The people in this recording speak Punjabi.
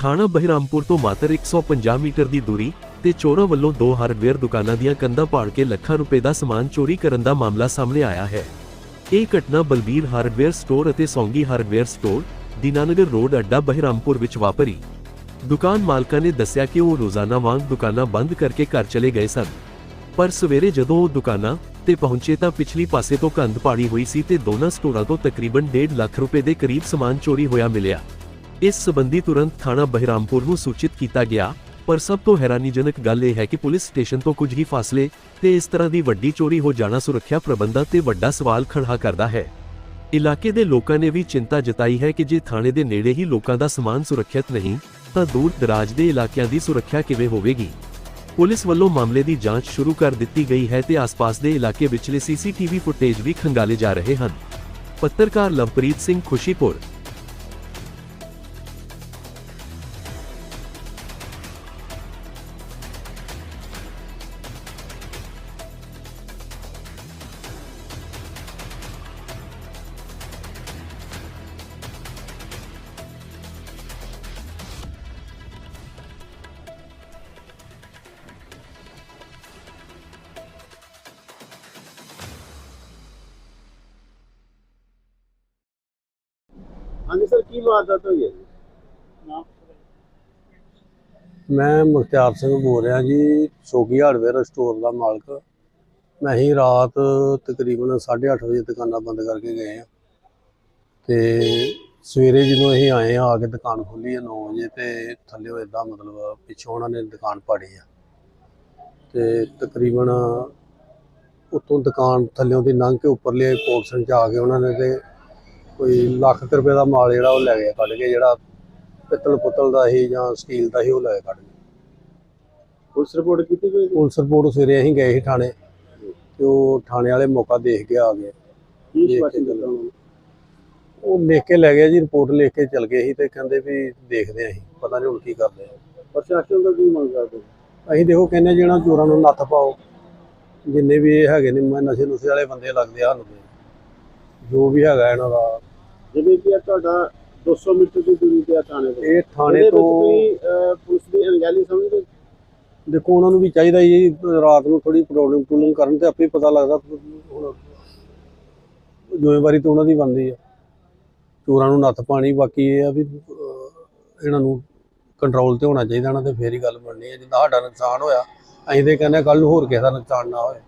ਥਾਣਾ ਬਹਿਰਾਮਪੁਰ ਤੋਂ ਮਾਤਰ 150 ਮੀਟਰ ਦੀ ਦੂਰੀ ਤੇ ਚੋਰਾਂ ਵੱਲੋਂ ਦੋ ਹਾਰਡਵੇਅਰ ਦੁਕਾਨਾਂ ਦੀਆਂ ਕੰਧਾਂ ਪਾੜ ਕੇ ਲੱਖਾਂ ਰੁਪਏ ਦਾ ਸਮਾਨ ਚੋਰੀ ਕਰਨ ਦਾ ਮਾਮਲਾ ਸਾਹਮਣੇ ਆਇਆ ਹੈ। ਇਹ ਘਟਨਾ ਬਲਬੀਰ ਹਾਰਡਵੇਅਰ ਸਟੋਰ ਅਤੇ Saungi hardware store, Dinanagar road, ਅੱਡਾ, ਬਹਿਰਾਮਪੁਰ ਵਿੱਚ ਵਾਪਰੀ। ਦੁਕਾਨ ਮਾਲਕਾਂ ਨੇ ਦੱਸਿਆ ਕਿ ਉਹ ਰੋਜ਼ਾਨਾ ਵਾਂਗ ਦੁਕਾਨਾਂ ਬੰਦ ਕਰਕੇ ਘਰ ਚਲੇ ਗਏ ਸਨ। ਪਰ ਸਵੇਰੇ ਜਦੋਂ ਉਹ ਦੁਕਾਨਾਂ ਤੇ ਪਹੁੰਚੇ ਤਾਂ ਪਿਛਲੀ ਪਾਸੇ ਤੋਂ ਕੰਧ ਪਾੜੀ ਹੋਈ ਸੀ ਤੇ ਦੋਨਾਂ ਸਟੋਰਾਂ ਤੋਂ ਤਕਰੀਬਨ 1.5 ਲੱਖ ਰੁਪਏ ਦੇ ਕਰੀਬ ਸਮਾਨ ਚੋਰੀ ਹੋਇਆ ਮਿਲਿਆ। ਇਸ ਸਬੰਧੀ ਤੁਰੰਤ ਥਾਣਾ ਬਹਿਰਾਮਪੁਰ ਨੂੰ ਸੂਚਿਤ ਕੀਤਾ ਗਿਆ, ਪਰ ਸਭ ਤੋਂ ਹੈਰਾਨੀਜਨਕ ਗੱਲ ਇਹ ਹੈ ਕਿ ਪੁਲਿਸ ਸਟੇਸ਼ਨ ਤੋਂ ਕੁਝ ਹੀ ਫਾਸਲੇ ਤੇ ਇਸ ਤਰ੍ਹਾਂ ਦੀ ਵੱਡੀ ਚੋਰੀ ਹੋ ਜਾਣਾ ਸੁਰੱਖਿਆ ਪ੍ਰਬੰਧਾਂ ਤੇ ਵੱਡਾ ਸਵਾਲ ਖੜਾ ਕਰਦਾ ਹੈ। ਇਲਾਕੇ ਦੇ ਲੋਕਾਂ ਨੇ ਵੀ ਚਿੰਤਾ ਜਤਾਈ ਹੈ ਕਿ ਜੇ ਥਾਣੇ ਦੇ ਨੇੜੇ ਹੀ ਲੋਕਾਂ ਦਾ ਸਮਾਨ ਸੁਰੱਖਿਅਤ ਨਹੀਂ, ਤਾਂ ਦੂਰ ਦਰਾਜ ਦੇ ਇਲਾਕਿਆਂ ਦੀ ਸੁਰੱਖਿਆ ਕਿਵੇਂ ਹੋਵੇਗੀ? ਪੁਲਿਸ ਵੱਲੋਂ ਮਾਮਲੇ ਦੀ ਜਾਂਚ ਸ਼ੁਰੂ ਕਰ ਦਿੱਤੀ ਗਈ ਹੈ ਤੇ ਆਸ-ਪਾਸ ਦੇ ਇਲਾਕੇ ਵਿਚਲੇ ਸੀਸੀਟੀਵੀ ਫੁਟੇਜ ਵੀ ਖੰਗਾਲੇ ਜਾ ਰਹੇ ਹਨ। ਪੱਤਰਕਾਰ ਲਵਪ੍ਰੀਤ ਸਿੰਘ ਖੁਸ਼ੀਪੁਰ ਹਾਂਜੀ ਸਰ, ਕੀ ਵਾਰਦਾਤ ਹੋਈ ਹੈ ਜੀ? ਮੈਂ ਮੁਖਤਿਆਰ ਸਿੰਘ ਬੋਲ ਰਿਹਾ ਜੀ, ਸੋਗੀ ਹਾਰਡਵੇਅਰ ਸਟੋਰ ਦਾ ਮਾਲਕ। ਮੈਂ ਹੀ ਰਾਤ ਤਕਰੀਬਨ 8:30 ਵਜੇ ਦੁਕਾਨਾਂ ਬੰਦ ਕਰਕੇ ਗਏ ਆ ਤੇ ਸਵੇਰੇ ਜਦੋਂ ਅਸੀਂ ਆਏ ਆ ਆ ਕੇ ਦੁਕਾਨ ਖੋਲੀ ਆ 9 ਵਜੇ ਤੇ ਥੱਲੇ ਇਦਾਂ ਮਤਲਬ ਪਿੱਛੋਂ ਉਹਨਾਂ ਨੇ ਦੁਕਾਨ ਪਾੜੀ ਆ। ਤੇ ਤਕਰੀਬਨ ਉੱਤੋਂ ਦੁਕਾਨ ਥੱਲਿਓਂ ਦੀ ਲੰਘ ਕੇ ਉੱਪਰਲੇ ਪੋਰਸ਼ਨ 'ਚ ਆ ਕੇ ਉਹਨਾਂ ਨੇ ਤੇ ਕੋਈ ਲੱਖ ਕੁ ਰੁਪਏ ਦਾ ਮਾਲ ਜਿਹੜਾ ਉਹ ਲੈ ਗਏ ਕੱਢ ਕੇ ਜਿਹੜਾ ਪਿੱਤਲ ਪੁੱਤਲ ਦਾ ਹੀ ਜਾਂ ਸਟੀਲ ਦਾ ਹੀ ਉਹ ਲੈ ਕੱਢ ਗਏ ਪੁਲਿਸ ਰਿਪੋਰਟ ਕੀਤੀ ਗਈ ਪੁਲਿਸ ਰਿਪੋਰਟ ਸਵੇਰੇ ਅਸੀਂ ਗਏ ਸੀ ਥਾਣੇ ਤੇ ਉਹ ਥਾਣੇ ਵਾਲੇ ਮੌਕਾ ਦੇਖ ਕੇ ਆ ਗਏ। ਕੀ ਦੇਖ ਸ਼ਵਾਸ਼ਨ ਕੇ ਦਿੱਤਾ ਉਹਨਾਂ ਨੂੰ ਉਹ ਲਿਖ ਕੇ ਲੈ ਗਏ ਜੀ ਰਿਪੋਰਟ ਲਿਖ ਕੇ ਚਲ ਗਏ ਸੀ ਤੇ ਕਹਿੰਦੇ ਵੀ ਦੇਖਦੇ ਆਂ ਅਸੀਂ ਪਤਾ ਨਹੀਂ ਹੁਣ ਕੀ ਕਰਦੇ ਆ। ਪ੍ਰਸ਼ਾਸਨ ਦਾ ਕੀ ਮੰਗ ਕਰਦੇ ਅਸੀਂ ਦੇਖੋ ਕਹਿੰਦੇ ਜਿਹੜਾ ਚੋਰਾਂ ਨੂੰ ਨੱਥ ਪਾਓ ਜਿੰਨੇ ਵੀ ਇਹ ਹੈਗੇ ਨੇ ਮ- ਨਸ਼ੇ ਨੁਸ਼ੇ ਵਾਲੇ ਬੰਦੇ ਲੱਗਦੇ ਆ ਸਾਨੂੰ। ਤੇ। ਜੋ ਵੀ ਹੈਗਾ ਇਹਨਾਂ ਦਾ ਜਿਵੇਂ ਕਿ ਤੁਹਾਡਾ 200 ਮੀਟਰ ਦੀ ਦੂਰੀ ਤੇ ਆ ਥਾਣੇ ਤੋਂ। ਇਹ ਥਾਣੇ ਤੋਂ ਪੁਲਿਸ ਦੀ ਅਣਗਹਿਲੀ ਸਮਝਦੇ ਦੇਖੋ ਉਹਨਾਂ ਨੂੰ ਵੀ ਚਾਹੀਦਾ ਜੀ ਰਾਤ ਨੂੰ ਥੋੜੀ ਪ੍ਰੋਬਲਮ ਪ੍ਰੋਬਲਮ ਕਰਨ ਤੇ ਆਪੇ ਪਤਾ ਲੱਗਦਾ ਹੁਣ ਜ਼ਿੰਮੇਵਾਰੀ ਤਾਂ ਉਹਨਾਂ ਦੀ ਬਣਦੀ ਆ। ਚੋਰਾਂ ਨੂੰ ਨੱਥ ਪਾਣੀ ਬਾਕੀ ਇਹ ਆ ਵੀ ਇਹਨਾਂ ਨੂੰ ਕੰਟਰੋਲ ਤੇ ਹੋਣਾ ਚਾਹੀਦਾ ਇਹਨਾਂ ਤੇ ਫੇਰ ਹੀ ਗੱਲ ਬਣਨੀ ਹੈ ਜਿੱਦਾਂ ਸਾਡਾ ਨੁਕਸਾਨ ਹੋਇਆ ਅਸੀਂ ਤੇ ਕਹਿੰਦੇ ਕੱਲ ਨੂੰ ਹੋਰ ਕਿਸੇ ਦਾ ਨੁਕਸਾਨ ਨਾ ਹੋਏ।